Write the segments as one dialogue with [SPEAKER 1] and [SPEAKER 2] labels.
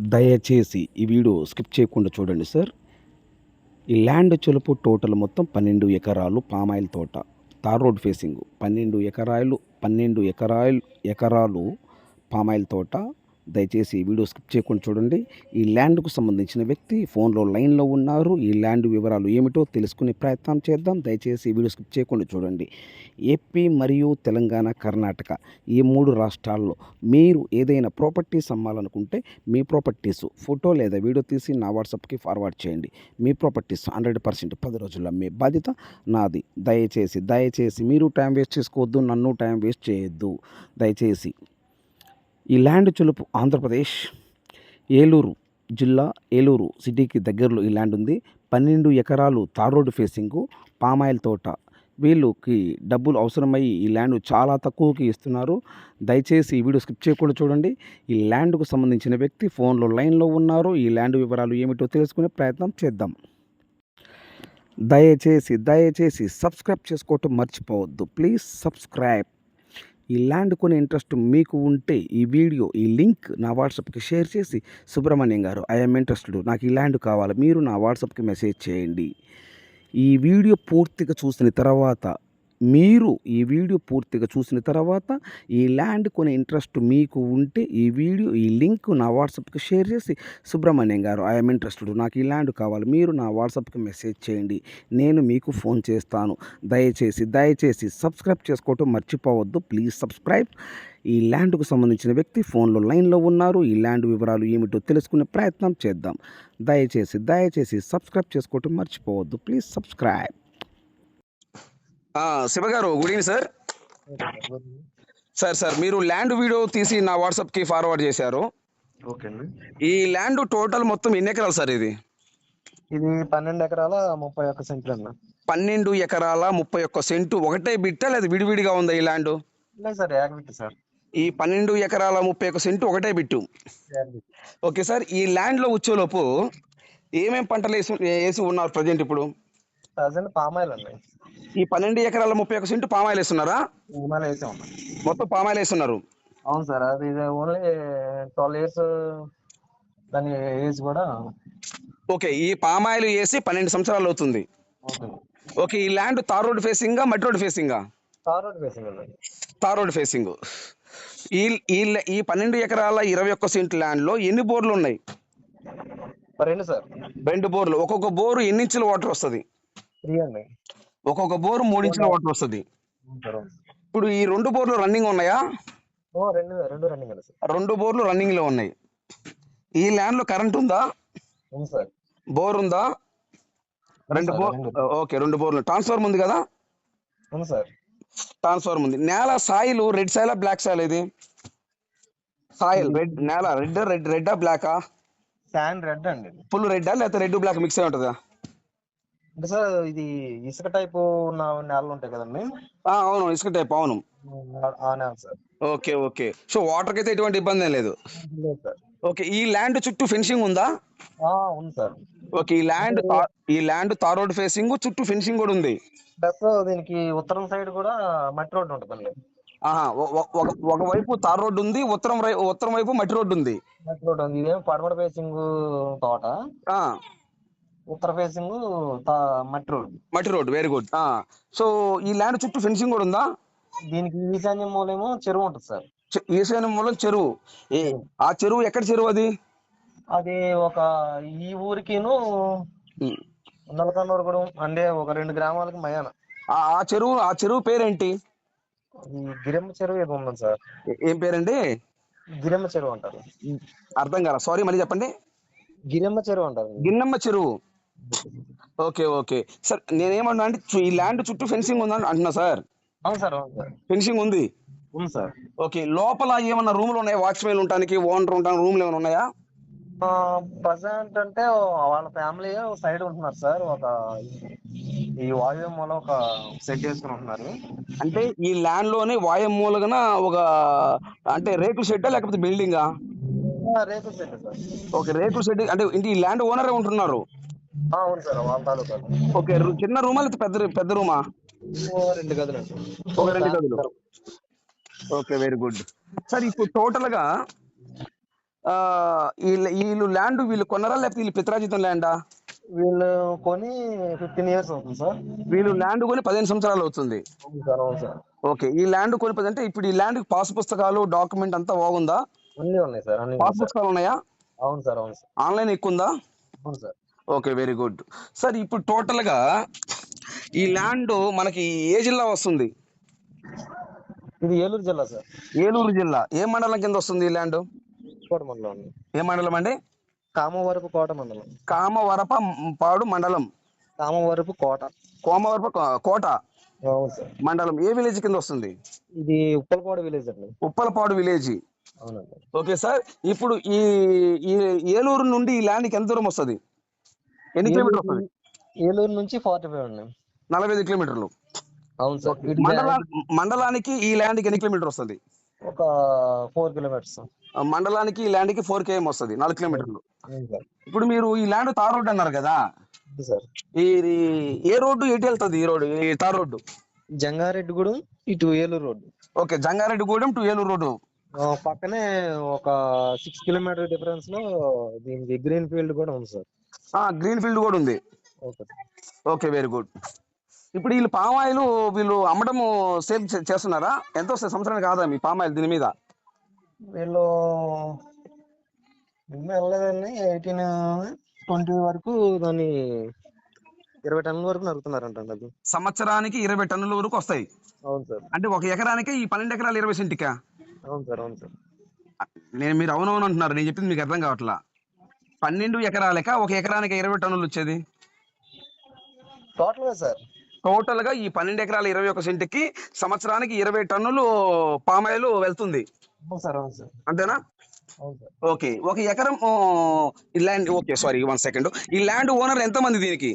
[SPEAKER 1] దయచేసి ఈ video skip చేయకుండా చూడండి సార్. ఈ ల్యాండ్ చెలుపు టోటల్ మొత్తం పన్నెండు ఎకరాలు పామాయిల్ తోట. Tar road facing. పన్నెండు ఎకరాయిలు పన్నెండు ఎకరాలు ఎకరాలు పామాయిల్ తోట. దయచేసి ఈ వీడియో స్కిప్ చేయకుండా చూడండి. ఈ ల్యాండ్కు సంబంధించిన వ్యక్తి ఫోన్లో లైన్లో ఉన్నారు. ఈ ల్యాండ్ వివరాలు ఏమిటో తెలుసుకునే ప్రయత్నం చేద్దాం. దయచేసి ఈ వీడియో స్కిప్ చేయకుండా చూడండి. ఏపీ మరియు తెలంగాణ కర్ణాటక ఈ మూడు రాష్ట్రాల్లో మీరు ఏదైనా ప్రాపర్టీస్ అమ్మాలనుకుంటే మీ ప్రాపర్టీస్ ఫోటో లేదా వీడియో తీసి నా వాట్సాప్కి ఫార్వర్డ్ చేయండి. మీ ప్రాపర్టీస్ హండ్రెడ్ పర్సెంట్ పది రోజుల్లో మీ బాధ్యత నాది. దయచేసి దయచేసి మీరు టైం వేస్ట్ చేసుకోవద్దు నన్ను టైం వేస్ట్ చేయొద్దు. దయచేసి ఈ ల్యాండ్ చులుపు ఆంధ్రప్రదేశ్ ఏలూరు జిల్లా ఏలూరు సిటీకి దగ్గరలో ఈ ల్యాండ్ ఉంది. పన్నెండు ఎకరాలు తార్ రోడ్డు ఫేసింగు పామాయిల్ తోట. వీళ్ళకి డబ్బులు అవసరమై ఈ ల్యాండ్ చాలా తక్కువకి ఇస్తున్నారు. దయచేసి ఈ వీడియో స్కిప్ చేయకుండా చూడండి. ఈ ల్యాండ్కు సంబంధించిన వ్యక్తి ఫోన్లో లైన్లో ఉన్నారు. ఈ ల్యాండ్ వివరాలు ఏమిటో తెలుసుకునే ప్రయత్నం చేద్దాం. దయచేసి దయచేసి సబ్స్క్రైబ్ చేసుకోవటం మర్చిపోవద్దు. Please subscribe. ఈ ల్యాండ్ కొనే ఇంట్రెస్ట్ మీకు ఉంటే ఈ వీడియో ఈ లింక్ నా వాట్సాప్కి షేర్ చేసి సుబ్రహ్మణ్యం గారు ఐఎమ్ ఇంట్రెస్టెడ్. నాకు ఈ ల్యాండ్ కావాలి. మీరు నా వాట్సాప్కి మెసేజ్ చేయండి. ఈ వీడియో పూర్తిగా చూసిన తర్వాత మీరు ఈ వీడియో పూర్తిగా చూసిన తర్వాత ఈ ల్యాండ్ కొనే ఇంట్రెస్ట్ మీకు ఉంటే ఈ వీడియో ఈ లింక్ నా వాట్సాప్కి షేర్ చేసి సుబ్రహ్మణ్యం గారు ఐఎమ్ ఇంట్రెస్టెడ్. నాకు ఈ ల్యాండ్ కావాలి. మీరు నా వాట్సాప్కి మెసేజ్ చేయండి. నేను మీకు ఫోన్ చేస్తాను. దయచేసి దయచేసి సబ్స్క్రైబ్ చేసుకోవటం మర్చిపోవద్దు. Please subscribe. ఈ ల్యాండ్కు సంబంధించిన వ్యక్తి ఫోన్లో లైన్లో ఉన్నారు. ఈ ల్యాండ్ వివరాలు ఏమిటో తెలుసుకునే ప్రయత్నం చేద్దాం. దయచేసి దయచేసి సబ్స్క్రైబ్ చేసుకోవటం మర్చిపోవద్దు. Please subscribe.
[SPEAKER 2] శివ గారు good evening sir sir sir మీరు ల్యాండ్ వీడియో తీసి నా వాట్సాప్కి ఫార్వర్డ్ చేశారు. ఈ ల్యాండ్ టోటల్ మొత్తం ఎన్ని ఎకరాలు సార్ ఇది?
[SPEAKER 3] ఇది పన్నెండు ఎకరాల ముప్పై ఒక్క సెంట్లు అన్న
[SPEAKER 2] పన్నెండు ఎకరాల ముప్పై ఒక్క సెంటు ఒకటే బిట్టా లేదా విడివిడిగా ఉందా ఈ ల్యాండ్
[SPEAKER 3] లేదు సార్
[SPEAKER 2] ఈ పన్నెండు ఎకరాల ముప్పై ఒక్క సెంటు ఒకటే బిట్టు. ఓకే సార్ ఈ ల్యాండ్లో వచ్చేలోపు ఏమేం పంటలు వేసి వేసి ఉన్నారు ప్రజెంట్ ఇప్పుడు?
[SPEAKER 3] ప్రజెంట్ పామాయిల్ అండి
[SPEAKER 2] ఈ పన్నెండు ఎకరాల ముప్పై ఒక్క సెంటు పామాయిల్ వేస్తున్నారా
[SPEAKER 3] హిమాలయ వేసాం అన్న.
[SPEAKER 2] మొత్తం పామాయిల్ వేస్తున్నారు
[SPEAKER 3] అవును సార్ అది ఇది ఓన్లీ ట్వెల్వ్ ఇయర్స్ దాని ఏజ్ కూడా.
[SPEAKER 2] ఓకే ఈ పామాయిల్ వేసి పన్నెండు సంవత్సరాలు అవుతుంది.
[SPEAKER 3] అవుతుంది
[SPEAKER 2] ఓకే ఈ ల్యాండ్ తార్ రోడ్ ఫేసింగా మట్టి రోడ్ ఫేసింగా?
[SPEAKER 3] తార్ రోడ్ అండి.
[SPEAKER 2] Tar road facing. ఈ ఈ ఈ పన్నెండు ఎకరాల ఇరవై ఒక్క సెంట్ ల్యాండ్లో ఎన్ని బోర్లు ఉన్నాయి?
[SPEAKER 3] రెండు సార్.
[SPEAKER 2] రెండు బోర్లు. ఒక్కొక్క బోరు ఎన్ని ఇంచుల వాటర్ వస్తుంది?
[SPEAKER 3] త్రీ అండి.
[SPEAKER 2] ఒక్కొక్క బోరు మూడు ఇంచుల వాటర్ వస్తుంది. ఇప్పుడు ఈ రెండు బోర్లు రన్నింగ్ ఉన్నాయా?
[SPEAKER 3] రెండు రెండు రన్నింగ్
[SPEAKER 2] రెండు బోర్లు రన్నింగ్లో ఉన్నాయి. ఈ ల్యాండ్లో కరెంట్ ఉందా?
[SPEAKER 3] సార్.
[SPEAKER 2] బోర్ ఉందా? రెండు బోర్. ఓకే రెండు బోర్లు. ట్రాన్స్ఫార్మర్ ఉంది కదా?
[SPEAKER 3] ఉంది సార్.
[SPEAKER 2] ట్రాన్స్ఫార్మర్ ఉంది. నేల soil red soil black soil ఇది? సాయిల్ రెడ్ నేల రెడ్ రెడ్ రెడ్ బ్లాకా
[SPEAKER 3] శాండ్ రెడ్ అండి
[SPEAKER 2] ఫుల్ రెడ్ లేకపోతే రెడ్ బ్లాక్ మిక్స్ అయి ఉంటుందా?
[SPEAKER 3] అంటే సార్ ఇది ఇసుక టైపు ఉన్న నేలలు ఉంటాయి కదండి?
[SPEAKER 2] అవును ఇసుక టైప్ అవును.
[SPEAKER 3] ఆ- నేల sir.
[SPEAKER 2] Okay okay. So water అయితే ఎటువంటి ఇబ్బంది లేదు? ఓకే ఈ ల్యాండ్ చుట్టూ ఫెన్సింగ్ ఉందా?
[SPEAKER 3] ఆ, ఉంది సార్.
[SPEAKER 2] ఓకే ఈ ల్యాండ్ ఈ ల్యాండ్ తార్ రోడ్ ఫేసింగ్ చుట్టూ ఫెన్సింగ్ కూడా ఉంది.
[SPEAKER 3] ప్లస్ దీనికి ఉత్తరం సైడ్ కూడా మట్టి రోడ్డు ఉంటుందండి
[SPEAKER 2] ఆహా ఒక ఒకవైపు తార్ రోడ్ ఉంది ఉత్తరం ఉత్తరం వైపు మట్టి రోడ్డు ఉంది.
[SPEAKER 3] మట్టి రోడ్డు ఉంది. ఇదేం పడమట ఫేసింగ్ తోట? ఉత్తర ఫేసింగ్ మట్టి రోడ్డు
[SPEAKER 2] మట్టి రోడ్ వెరీ గుడ్ సో ఈ ల్యాండ్ చుట్టూ ఫెన్సింగ్ కూడా ఉందా?
[SPEAKER 3] దీనికి ఈశాన్యం మూలేమో చెరువు ఉంటుంది సార్.
[SPEAKER 2] ఈశాన్యం మూలం చెరువు. ఏ ఆ చెరువు ఎక్కడ చెరువు అది?
[SPEAKER 3] అది ఒక ఈ ఊరికిను. నలకన్నూరుగూడెం అంటే ఒక రెండు గ్రామాలకి మయాన.
[SPEAKER 2] ఆ చెరువు ఆ చెరువు పేరేంటి?
[SPEAKER 3] గిరెమ్మ చెరువు ఏదో ఉంది సార్.
[SPEAKER 2] ఏ- ఏం పేరండి?
[SPEAKER 3] గిరెమ్మ చెరువు అంటారు.
[SPEAKER 2] అర్థం కాల సారీ మళ్ళీ చెప్పండి.
[SPEAKER 3] గిరెమ్మ చెరువు అంటారు.
[SPEAKER 2] గిన్నమ్మ చెరువు. Okay okay. సార్ నేనేమన్నా అంటే ఈ ల్యాండ్ చుట్టూ ఫెన్సింగ్ ఉందని అంటున్నా సార్.
[SPEAKER 3] అవును సార్ అవును సార్.
[SPEAKER 2] ఫెన్సింగ్ ఉంది?
[SPEAKER 3] ఉంది సార్.
[SPEAKER 2] ఓకే లోపల ఏమన్నా రూమ్లు ఉన్నాయా? వాచ్మెన్ ఉండడానికి ఓనర్ ఉండడానికి రూమ్లు ఏమైనా ఉన్నాయా?
[SPEAKER 3] ప్రజెంట్ అంటే వాళ్ళ ఫ్యామిలీ సైడ్ ఉంటున్నారు సార్. ఒక ఈ వాయువ్యంలో ఒక సెట్ చేసుకుని ఉంటున్నారు.
[SPEAKER 2] అంటే ఈ ల్యాండ్లోనే వాయం మూలగన ఒక అంటే రేకుల షెడ్ లేకపోతే బిల్డింగా?
[SPEAKER 3] రేకుల సెట్ సార్.
[SPEAKER 2] ఓకే రేకుల షెడ్ అంటే ఇంటి ఈ ల్యాండ్ ఓనరే ఉంటున్నారు.
[SPEAKER 3] అవును సార్ వాళ్ళ తాలూకా.
[SPEAKER 2] ఓకే చిన్న రూమా పెద్ద పెద్ద రూమా?
[SPEAKER 3] రెండు గదులు
[SPEAKER 2] ఒక రెండు గదులు. Okay very good. సార్ ఇప్పుడు టోటల్గా వీళ్ళ ల్యాండ్ వీళ్ళు కొన్నారా లేకపోతే వీళ్ళు పిత్రాజితం ల్యాండా?
[SPEAKER 3] వీళ్ళు కొని ఫిఫ్టీన్ ఇయర్స్ అవుతుంది సార్.
[SPEAKER 2] వీళ్ళు ల్యాండ్ కొని పదిహేను సంవత్సరాలు అవుతుంది. ఓకే ఈ ల్యాండ్ కొని అంటే ఇప్పుడు ఈ ల్యాండ్ పాస్ పుస్తకాలు డాక్యుమెంట్ అంతా బాగుందా?
[SPEAKER 3] అన్నీ ఉన్నాయి సార్
[SPEAKER 2] పాస్ పుస్తకాలు ఉన్నాయా?
[SPEAKER 3] అవును సార్ అవును సార్.
[SPEAKER 2] ఆన్లైన్ ఎక్కువ ఉందా
[SPEAKER 3] అవును sir.
[SPEAKER 2] Okay very good. Sir ఇప్పుడు టోటల్గా ఈ ల్యాండ్ మనకి ఏ జిల్లా వస్తుంది?
[SPEAKER 3] ఇది ఏలూరు జిల్లా సార్.
[SPEAKER 2] ఏలూరు జిల్లా. ఏ మండలం కింద వస్తుంది ఈ ల్యాండ్?
[SPEAKER 3] కోట మండలం.
[SPEAKER 2] ఏ మండలం అండి?
[SPEAKER 3] కామవరపు కోట మండలం.
[SPEAKER 2] కామవరప పాడు మండలం.
[SPEAKER 3] కామవరపు కోట.
[SPEAKER 2] కోమవరప కోట? మండలం ఏ విలేజ్ కింద వస్తుంది?
[SPEAKER 3] ఇది ఉప్పలపాడు విలేజ్ అండి.
[SPEAKER 2] ఉప్పలపాడు విలేజ్. Okay sir. ఇప్పుడు ఈ ఈ ఏలూరు నుండి ఈ ల్యాండ్కి ఎంత దూరం వస్తుంది? ఎన్ని కిలోమీటర్ వస్తుంది?
[SPEAKER 3] ఏలూరు నుంచి ఫార్టీ ఫైవ్ అండి.
[SPEAKER 2] నలభై ఐదు కిలోమీటర్లు.
[SPEAKER 3] అవును సార్.
[SPEAKER 2] మండలా మండలానికి ఈ ల్యాండ్కి ఎన్ని కిలోమీటర్ వస్తుంది?
[SPEAKER 3] ఒక ఫోర్ కిలోమీటర్స్.
[SPEAKER 2] మండలానికి ఈ ల్యాండ్కి ఫోర్ కేఎం వస్తుంది నాలుగు కిలోమీటర్లు. ఇప్పుడు మీరు ఈ ల్యాండ్ తార్ రోడ్ అన్నారు కదా? ఈ- ఏ రోడ్డు ఎటు వెళ్తుంది ఈ రోడ్డు? ఈ తార్ రోడ్డు?
[SPEAKER 3] జంగారెడ్డిగూడెం ఇటు Eluru road.
[SPEAKER 2] Okay. Jangareddygudem to Eluru road.
[SPEAKER 3] పక్కనే ఒక సిక్స్ కిలోమీటర్ డిఫరెన్స్లో దీనికి గ్రీన్ ఫీల్డ్ కూడా ఉంది సార్.
[SPEAKER 2] గ్రీన్ ఫీల్డ్ కూడా ఉంది.
[SPEAKER 3] ఓకే.
[SPEAKER 2] ఓకే వెరీ గుడ్ ఇప్పుడు వీళ్ళు పామాయిల్ వీళ్ళు అమ్మడం సేల్ చేస్తున్నారా? ఎంత వస్తుంది? సంవత్సరానికి కాదా మీ పామాయిల్ దీని మీద?
[SPEAKER 3] వీళ్ళు వెళ్ళలేదండి. ఎయిటీన్ ట్వంటీ వరకు దాన్ని ఇరవై టన్నుల వరకు నరుగుతున్నారంట అది.
[SPEAKER 2] సంవత్సరానికి ఇరవై టన్నుల వరకు వస్తాయి.
[SPEAKER 3] అవును సార్.
[SPEAKER 2] అంటే ఒక ఎకరానికి ఈ పన్నెండు ఎకరాలు ఇరవై సెంటికా?
[SPEAKER 3] అవును సార్ అవును సార్.
[SPEAKER 2] నేను మీరు అవునవును అంటున్నారు. నేను చెప్పింది మీకు అర్థం కావట్లా. పన్నెండు ఎకరాలక ఒక ఎకరానికి ఇరవై టన్నులు వచ్చేది?
[SPEAKER 3] టోటల్గా సార్.
[SPEAKER 2] టోటల్గా ఈ పన్నెండు ఎకరాల ఇరవై ఒక సెంటుకి సంవత్సరానికి ఇరవై టన్నులు పామాయిల్ వెళ్తుంది.
[SPEAKER 3] అవును సార్ అవును సార్.
[SPEAKER 2] అంతేనా? ఓకే. ఒక ఎకరం land okay sorry one second. ఈ ల్యాండ్ ఓనర్ ఎంత మంది దీనికి?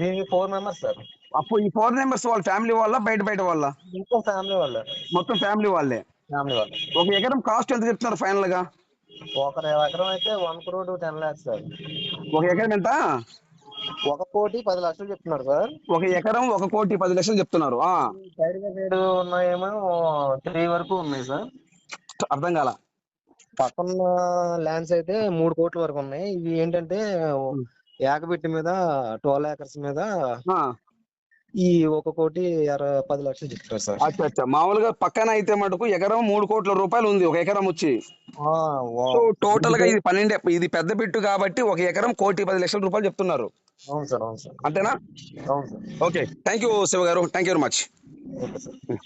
[SPEAKER 3] దీనికి ఫోర్ మెంబర్స్ సార్.
[SPEAKER 2] అప్పుడు ఈ ఫోర్ మెంబర్స్ వాళ్ళ ఫ్యామిలీ వాళ్ళ బయట బయట వాళ్ళ?
[SPEAKER 3] మొత్తం ఫ్యామిలీ వాళ్ళే.
[SPEAKER 2] మొత్తం ఫ్యామిలీ వాళ్ళే.
[SPEAKER 3] ఫ్యామిలీ వాళ్ళే.
[SPEAKER 2] ఒక ఎకరం కాస్ట్ ఎంత చెప్తున్నారు ఫైనల్గా
[SPEAKER 3] ఒక ఎకరం అయితే one crore ten lakhs sir.
[SPEAKER 2] ఒక ఎకరం ఎంత?
[SPEAKER 3] ఒక కోటి పది లక్షలు చెప్తున్నారు సార్.
[SPEAKER 2] ఒక ఎకరం ఒక కోటి పది లక్షలు చెప్తున్నారు.
[SPEAKER 3] సైడ్ బై సైడ్ ఉన్నాయేమో త్రీ వరకు ఉన్నాయి సార్.
[SPEAKER 2] అర్థం కాల.
[SPEAKER 3] పక్కన ల్యాండ్స్ అయితే మూడు కోట్ల వరకు ఉన్నాయి. ఇవి ఏంటంటే ఏకబెట్టి మీద ట్వెల్వ్ ఏకర్స్ మీద ఈ ఒక కోటి పది లక్షలు చెప్తారు సార్.
[SPEAKER 2] అచ్చా అచ్చా. మామూలుగా పక్కన అయితే మటుకు ఎకరం మూడు కోట్ల రూపాయలు ఉంది ఒక ఎకరం వచ్చి.
[SPEAKER 3] ఆ, వా-
[SPEAKER 2] సో టోటల్గా ఇది పన్నెండు ఇది పెద్ద పెట్టు కాబట్టి ఒక ఎకరం కోటి పది లక్షల రూపాయలు చెప్తున్నారు.
[SPEAKER 3] అవును సార్ అవును సార్.
[SPEAKER 2] అంతేనా?
[SPEAKER 3] అవును sir.
[SPEAKER 2] Okay. Thank you Shiva గారు. Thank you very much
[SPEAKER 3] okay sir.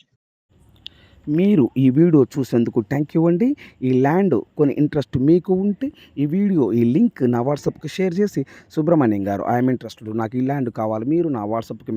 [SPEAKER 1] మీరు ఈ వీడియో చూసేందుకు థ్యాంక్ యూ అండి. ఈ ల్యాండ్ కొన్ని ఇంట్రెస్ట్ మీకు ఉంటే ఈ వీడియో ఈ లింక్ నా వాట్సాప్కి షేర్ చేసి సుబ్రహ్మణ్యం గారు ఐఎమ్ ఇంట్రెస్టెడ్ నాకు ఈ ల్యాండ్ కావాలి. మీరు నా వాట్సాప్కి